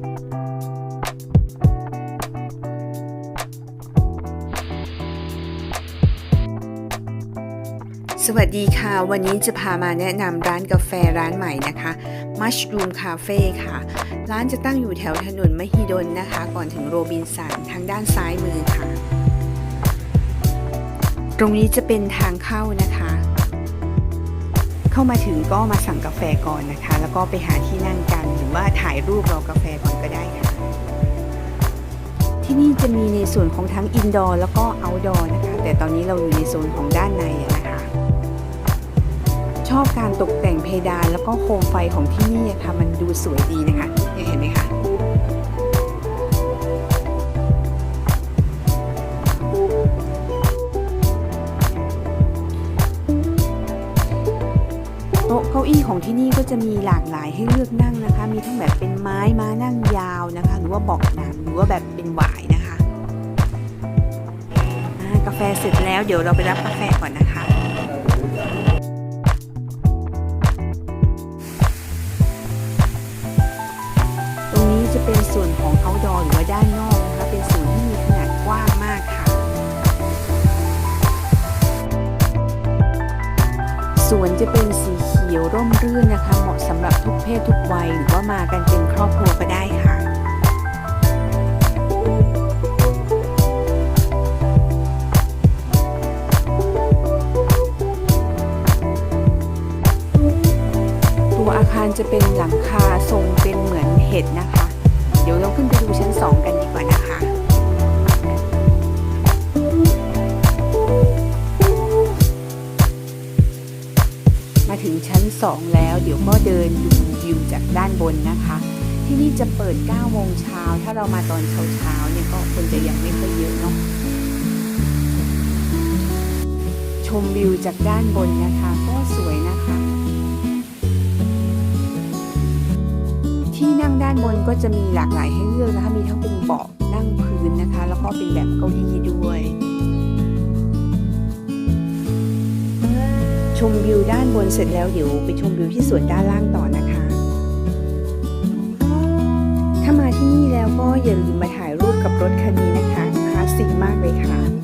สวัสดีค่ะ วันนี้จะพามาแนะนำร้านกาแฟร้านใหม่นะคะ Mushroom Cafe ค่ะ ร้านจะตั้งอยู่แถวถนนมหิดลนะคะ ก่อนถึงโรบินสันทางด้านซ้ายมือค่ะ ตรงนี้จะเป็นทางเข้านะคะ เข้ามาถึงก็มาสั่งกาแฟก่อนนะคะ แล้วก็ไปหาที่นั่งกันหรือว่าถ่ายรูปรอกาแฟก่อนก็ได้ค่ะ ที่นี่จะมีในส่วนของทั้งอินดอร์แล้วก็เอาท์ดอร์นะคะ แต่ตอนนี้เราอยู่ในโซนของด้านในนะคะ ชอบการตกแต่งเพดานแล้วก็โคมไฟของที่นี่อะค่ะมันดูสวยดีนะคะเห็นไหมคะ โต๊ะเก้าอี้ของที่นี่ก็จะมีหลากหลายให้เลือกนั่งนะคะ มีทั้งแบบเป็นไม้ม้านั่งยาวนะคะ หรือว่าเบอกหนังหรือว่าแบบเป็นหวายนะคะกาแฟเสร็จแล้วเดี๋ยวเราไปรับกาแฟก่อนนะคะตรงนี้จะเป็นส่วนของ outdoor หรือว่าด้านนอกนะคะเป็นส่วนที่มีขนาดกว้างมากค่ะสวนจะเป็นสีเขียวร่มรื่นนะคะ เหมาะสำหรับทุกเพศทุกวัยหรือว่ามากันเป็นครอบครัวก็ได้ค่ะตัวอาคารจะเป็นหลังคาทรงเป็นเหมือนเห็ดนะคะ เดี๋ยวเราขึ้นไปดูชั้น 2 กันดีกว่านะคะ ชั้น 2 แล้ว เดี๋ยวก็เดินดูวิวจากด้านบนนะคะ ที่นี่จะเปิด 9 โมงเช้า ถ้าเรามาตอนเช้าๆเนี่ยก็คนจะยังไม่ค่อยเยอะเนาะ ชมวิวจากด้านบนนะคะ ก็สวยนะคะ ที่นั่งด้านบนก็จะมีหลากหลายให้เลือกนะคะ มีทั้งเป็นเบาะนั่งพื้นนะคะ แล้วก็เป็นแบบเก้าอี้ด้วย ชมวิวด้านบนเสร็จแล้วเดี๋ยวไปชมวิวที่สวนด้านล่างต่อนะคะ ถ้ามาที่นี่แล้วก็อย่าลืมมาถ่ายรูปกับรถคันนี้นะคะคลาสสิกมากเลยค่ะ